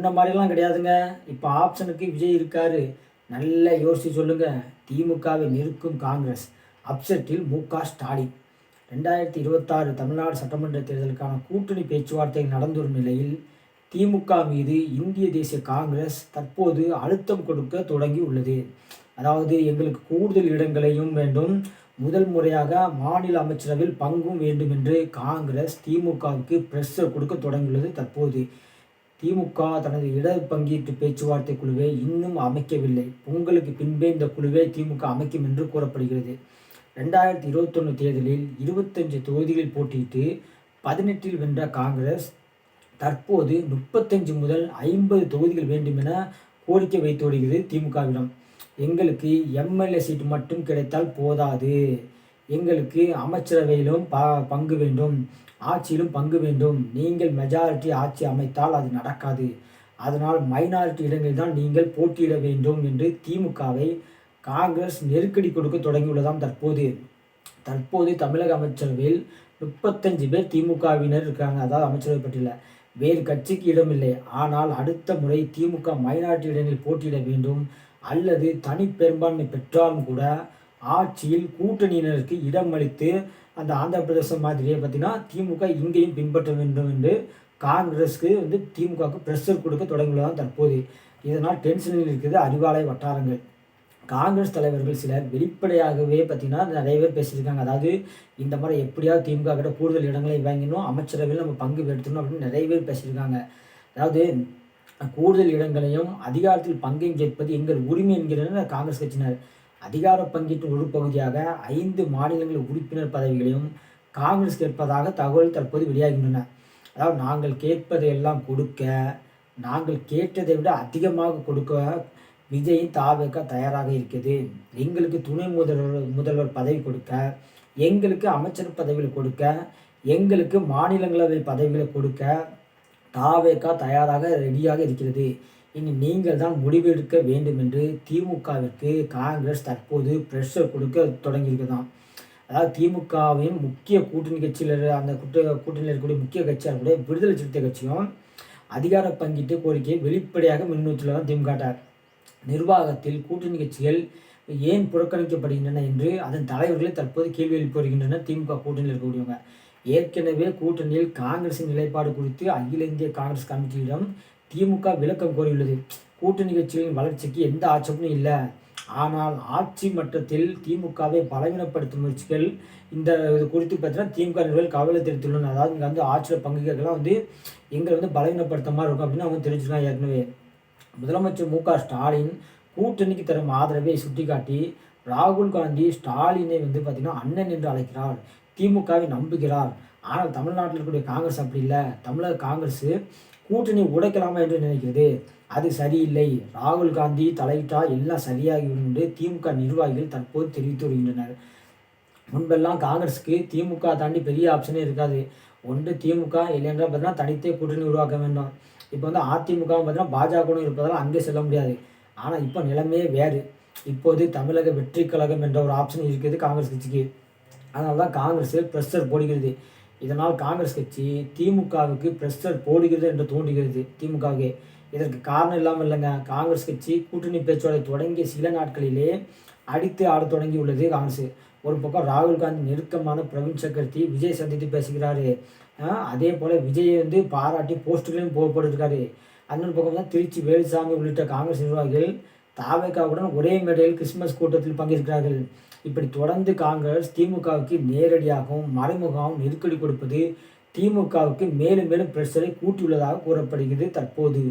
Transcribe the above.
முன்ன மாதிரிலாம் கிடையாதுங்க. இப்போ ஆப்ஷனுக்கு விஜய் இருக்காரு. நல்லா யோசிச்சு சொல்லுங்க. திமுகவை நிற்கும் காங்கிரஸ். அப்செட்டில் மு க ஸ்டாலின். ரெண்டாயிரத்தி இருபத்தாறு தமிழ்நாடு சட்டமன்ற தேர்தலுக்கான கூட்டணி பேச்சுவார்த்தை நடந்து வரும் நிலையில் திமுக மீது இந்திய தேசிய காங்கிரஸ் தற்போது அழுத்தம் கொடுக்க தொடங்கி உள்ளது. அதாவது எங்களுக்கு கூடுதல் இடங்களையும் வேண்டும். முதல் முறையாக மாநில அமைச்சரவையில் பங்கும் வேண்டும் என்று காங்கிரஸ் திமுகவுக்கு பிரஷர் கொடுக்க தொடங்கியுள்ளது தற்போது. திமுக தனது இட பங்கீட்டு பேச்சுவார்த்தை குழுவை இன்னும் அமைக்கவில்லை. பொங்கலுக்கு பின்பே இந்த குழுவை திமுக அமைக்கும் என்று கூறப்படுகிறது. ரெண்டாயிரத்தி இருபத்தொன்று தேர்தலில் இருபத்தஞ்சு தொகுதிகளில் போட்டியிட்டு பதினெட்டில் வென்ற காங்கிரஸ் தற்போது முப்பத்தஞ்சு முதல் ஐம்பது தொகுதிகள் வேண்டும் என கோரிக்கை வைத்து வருகிறது திமுகவிடம். எங்களுக்கு எம்எல்ஏ சீட்டு மட்டும் கிடைத்தால் போதாது. எங்களுக்கு அமைச்சரவையிலும் ப பங்கு வேண்டும். ஆட்சியிலும் பங்கு வேண்டும். நீங்கள் மெஜாரிட்டி ஆட்சி அமைத்தால் அது நடக்காது. அதனால் மைனாரிட்டி இடங்களில் தான் நீங்கள் போட்டியிட வேண்டும் என்று திமுகவை காங்கிரஸ் நெருக்கடி கொடுக்க தொடங்கியுள்ளதாம் தற்போது. தற்போது தமிழக அமைச்சரவையில் முப்பத்தஞ்சு பேர் திமுகவினர் இருக்காங்க. அதாவது அமைச்சரவை பற்றியில் வேறு கட்சிக்கு இடமில்லை. ஆனால் அடுத்த முறை திமுக மைனாரிட்டி இடங்களில் போட்டியிட வேண்டும். அல்லது தனி பெரும்பான்மை பெற்றாலும் கூட ஆட்சியில் கூட்டணியினருக்கு இடமளித்து அந்த ஆந்திர பிரதேசம் மாதிரியே பார்த்தீங்கன்னா திமுக இங்கேயும் பின்பற்ற வேண்டும் என்று காங்கிரஸ்க்கு வந்து திமுகவுக்கு ப்ரெஷர் கொடுக்க தொடங்கியுள்ளதான் தற்போது இதனால் டென்ஷனில் இருக்கிறது அறிவாலய வட்டாரங்கள். காங்கிரஸ் தலைவர்கள் சிலர் வெளிப்படையாகவே பார்த்தீங்கன்னா நிறைய பேர் பேசியிருக்காங்க. அதாவது இந்த மாதிரி எப்படியாவது திமுக கிட்ட கூடுதல் இடங்களை வாங்கினோம் அமைச்சரவையில் நம்ம பங்கு எடுத்துக்கணும் அப்படின்னு நிறைய பேர் பேசியிருக்காங்க. அதாவது கூடுதல் இடங்களையும் அதிகாரத்தில் பங்கையும் கேட்பது எங்கள் உரிமை என்கிறனர் காங்கிரஸ் கட்சியினர் அதிகார பங்கீட்டின் ஒரு பகுதியாக ஐந்து மாநிலங்கள் உறுப்பினர் பதவிகளையும் காங்கிரஸ் கேட்பதாக தகவல் தற்போது வெளியாகின்றன. அதாவது நாங்கள் கேட்பதை எல்லாம் கொடுக்க நாங்கள் கேட்டதை விட அதிகமாக கொடுக்க விஜயின் தாவேக்க தயாராக இருக்குது எங்களுக்கு துணை முதல்வர் முதல்வர் பதவி கொடுக்க எங்களுக்கு அமைச்சர் பதவிகள் கொடுக்க எங்களுக்கு மாநிலங்களவை பதவிகளை கொடுக்க தாவேக்கா தயாராக ரெடியாக இருக்கிறது. இனி நீங்கள் தான் முடிவெடுக்க வேண்டும் என்று திமுகவிற்கு காங்கிரஸ் தற்போது ப்ரெஷர் கொடுக்க தொடங்கியிருக்குதாம் அதாவது திமுகவின் முக்கிய கூட்டணி கட்சியில் அந்த கூட்ட கூட்டணியில் இருக்கக்கூடிய முக்கிய கட்சியாக கூட விடுதலை சிறுத்தை கட்சியும் அதிகார பங்கீட்டு கோரிக்கையை வெளிப்படையாக முன்னிறுத்தியுள்ளதான் தான் நிர்வாகத்தில் கூட்டணி கட்சிகள் ஏன் புறக்கணிக்கப்படுகின்றன என்று அதன் தலைவர்களே தற்போது கேள்வி எழுப்பி வருகின்றனர் திமுக கூட்டணியில் இருக்கக்கூடியவங்க. ஏற்கனவே கூட்டணியில் காங்கிரசின் நிலைப்பாடு குறித்து அகில இந்திய காங்கிரஸ் கமிட்டியிடம் திமுக விளக்கம் கோரியுள்ளது. கூட்டணி கட்சிகளின் வளர்ச்சிக்கு எந்த ஆட்சேபமும் இல்லை. ஆனால் ஆட்சி மட்டத்தில் திமுகவை பலவீனப்படுத்தும் முயற்சிகள் இந்த இது குறித்து பார்த்தீங்கன்னா திமுக நிர்வாகிகள் கவலை தெரிவித்துள்ளனர். அதாவது இங்கே வந்து ஆட்சியில் பங்குகள்லாம் வந்து எங்களை வந்து பலவீனப்படுத்த மாதிரி இருக்கும் அப்படின்னு அவங்க தெரிஞ்சுக்கலாம் ஏற்கனவே. முதலமைச்சர் மு க ஸ்டாலின் கூட்டணிக்கு தரும் ஆதரவை சுட்டிக்காட்டி ராகுல் காந்தி ஸ்டாலினை வந்து பார்த்திங்கன்னா அண்ணன் என்று அழைக்கிறார். திமுகவை நம்புகிறார். ஆனால் தமிழ்நாட்டில் இருக்கக்கூடிய காங்கிரஸ் அப்படி இல்லை. தமிழக காங்கிரஸ் கூட்டணி உடைக்கலாமா என்று நினைக்கிறது. அது சரியில்லை. ராகுல் காந்தி தலையிட்டால் எல்லாம் சரியாகிவிடும் என்று திமுக நிர்வாகிகள் தற்போது தெரிவித்து வருகின்றனர். முன்பெல்லாம் காங்கிரஸுக்கு திமுக தாண்டி பெரிய ஆப்ஷனே இருக்காது. ஒன்று திமுக இல்லைன்றா பார்த்தீங்கன்னா தனித்தே கூட்டணி உருவாக்க வேண்டும். இப்போ வந்து அதிமுக பார்த்தீங்கன்னா பாஜகவும் இருப்பதால் அங்கே செல்ல முடியாது. ஆனால் இப்போ நிலைமையே வேறு. இப்போது தமிழக வெற்றி கழகம் என்ற ஒரு ஆப்ஷன் இருக்குது காங்கிரஸ் கட்சிக்கு. அதனால தான் காங்கிரஸ் ப்ரெஷர் போடுகிறது. இதனால் காங்கிரஸ் கட்சி திமுகவுக்கு பிரஷர் போடுகிறது என்று தோன்றுகிறது. திமுகவுக்கு இதற்கு காரணம் இல்லாமல் இல்லைங்க. காங்கிரஸ் கட்சி கூட்டணி பேச்சுவார்த்தை தொடங்கிய சில நாட்களிலே அடித்து ஆட தொடங்கி உள்ளது காங்கிரஸ். ஒரு பக்கம் ராகுல் காந்தி நெருக்கமான பிரவீன் சக்கரவர்த்தி விஜய் சந்தித்து பேசுகிறாரு. அதே போல் விஜயை வந்து பாராட்டி போஸ்டுகளையும் போகப்பட்டிருக்காரு இன்னொரு பக்கம் தான் திருச்சி வேலுசாமி உள்ளிட்ட காங்கிரஸ் நிர்வாகிகள் தாவேக்காவுடன் ஒரே மேடையில் கிறிஸ்துமஸ் கூட்டத்தில் பங்கேற்கிறார்கள். இப்படி தொடர்ந்து காங்கிரஸ் திமுகவுக்கு நேரடியாகவும் மறைமுகமாகவும் நெருக்கடி கொடுப்பது திமுகவுக்கு மேலும் மேலும் பிரஷரை கூட்டியுள்ளதாக கூறப்படுகிறது தற்போது.